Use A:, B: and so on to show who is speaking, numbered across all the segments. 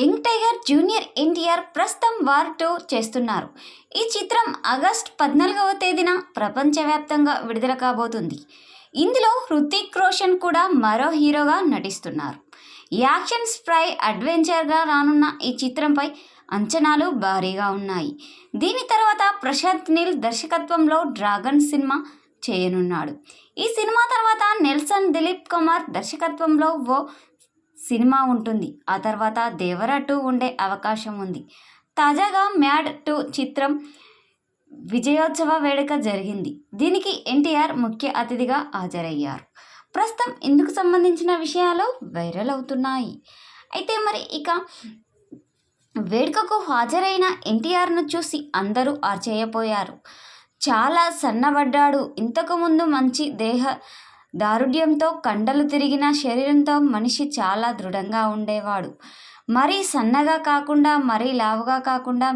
A: Young tiger junior NTR ప్రస్తుతం war two చేస్తున్నారు. ఈ చిత్రం ఆగస్ట్ పద్నాలుగవ తేదీన ప్రపంచవ్యాప్తంగా విడుదల కాబోతుంది. ఇందులో హృతిక్ రోషన్ కూడా మరో హీరోగా నటిస్తున్నారు. యాక్షన్ స్ప్రై అడ్వెంచర్గా రానున్న ఈ చిత్రంపై అంచనాలు భారీగా ఉన్నాయి. దీని తర్వాత ప్రశాంత్ నీల్ దర్శకత్వంలో డ్రాగన్ సినిమా చేయనున్నాడు. ఈ సినిమా తర్వాత నెల్సన్ దిలీప్ కుమార్ దర్శకత్వంలో ఓ సినిమా ఉంటుంది. ఆ తర్వాత దేవర టూ ఉండే అవకాశం ఉంది. తాజాగా మ్యాడ్ టూ చిత్రం విజయోత్సవ వేడుక జరిగింది. దీనికి ఎన్టీఆర్ ముఖ్య అతిథిగా హాజరయ్యారు. ప్రస్తుతం ఇందుకు సంబంధించిన విషయాలు వైరల్ అవుతున్నాయి. అయితే మరి ఇక వేడుకకు హాజరైన ఎన్టీఆర్ను చూసి అందరూ ఆశ్చర్యపోయారు. చాలా సన్నబడ్డాడు. ఇంతకుముందు మంచి దేహ దారుఢ్యంతో కండలు తిరిగిన శరీరంతో మనిషి చాలా దృఢంగా ఉండేవాడు. మరీ సన్నగా కాకుండా మరీ లావుగా కాకుండా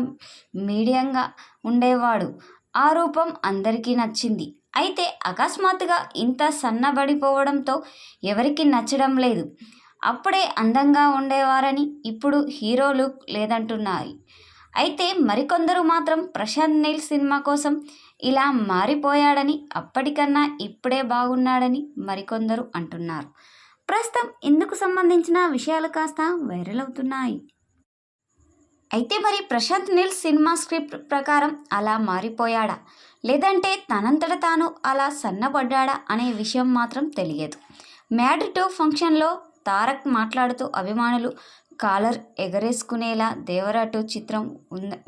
A: మీడియంగా ఉండేవాడు. ఆ రూపం అందరికీ నచ్చింది. అయితే అకస్మాత్తుగా ఇంత సన్నబడిపోవడంతో ఎవరికి నచ్చడం లేదు. అప్పుడే అందంగా ఉండేవారని ఇప్పుడు హీరో లుక్ లేదంటున్నారు అయితే మరికొందరు మాత్రం ప్రశాంత్ నీల్ సినిమా కోసం ఇలా మారిపోయాడని అప్పటికన్నా ఇప్పుడే బాగున్నాడని మరికొందరు అంటున్నారు. ప్రస్తుతం ఇందుకు సంబంధించిన విషయాలు కాస్త వైరల్ అవుతున్నాయి. అయితే మరి ప్రశాంత్ నీల్ సినిమా స్క్రిప్ట్ ప్రకారం అలా మారిపోయాడా? లేదంటే తనంతట తాను అలా సన్నపడ్డాడా అనే విషయం మాత్రం తెలియదు. మ్యాడ్ టూ ఫంక్షన్లో తారక్ మాట్లాడుతూ అభిమానులు కాలర్ ఎగరేసుకునేలా దేవరా చిత్రం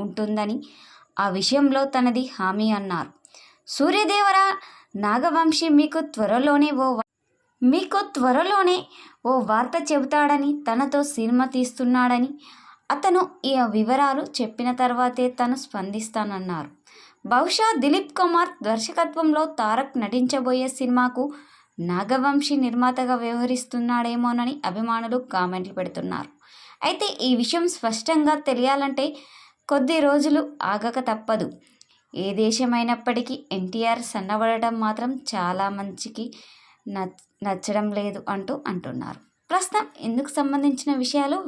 A: ఉంటుందని ఆ విషయంలో తనది హామీ అన్నారు. సూర్యదేవర నాగవంశి మీకు త్వరలోనే ఓ మీకు త్వరలోనే ఓ వార్త చెబుతాడని తనతో సినిమా తీస్తున్నాడని అతను ఈ వివరాలు చెప్పిన తర్వాతే తను స్పందిస్తానన్నారు. బహుశా దిలీప్ కుమార్ దర్శకత్వంలో తారక్ నటించబోయే సినిమాకు నాగవంశి నిర్మాతగా వ్యవహరిస్తున్నాడేమోనని అభిమానులు కామెంట్లు పెడుతున్నారు. అయితే ఈ విషయం స్పష్టంగా తెలియాలంటే కొద్ది రోజులు ఆగక తప్పదు. ఏ దేశమైనప్పటికీ ఎన్టీఆర్ సన్నబడటం మాత్రం చాలా మంచికి నచ్చడం లేదు అంటూ అంటున్నారు. ప్రస్తుతం ఇందుకు సంబంధించిన విషయాలు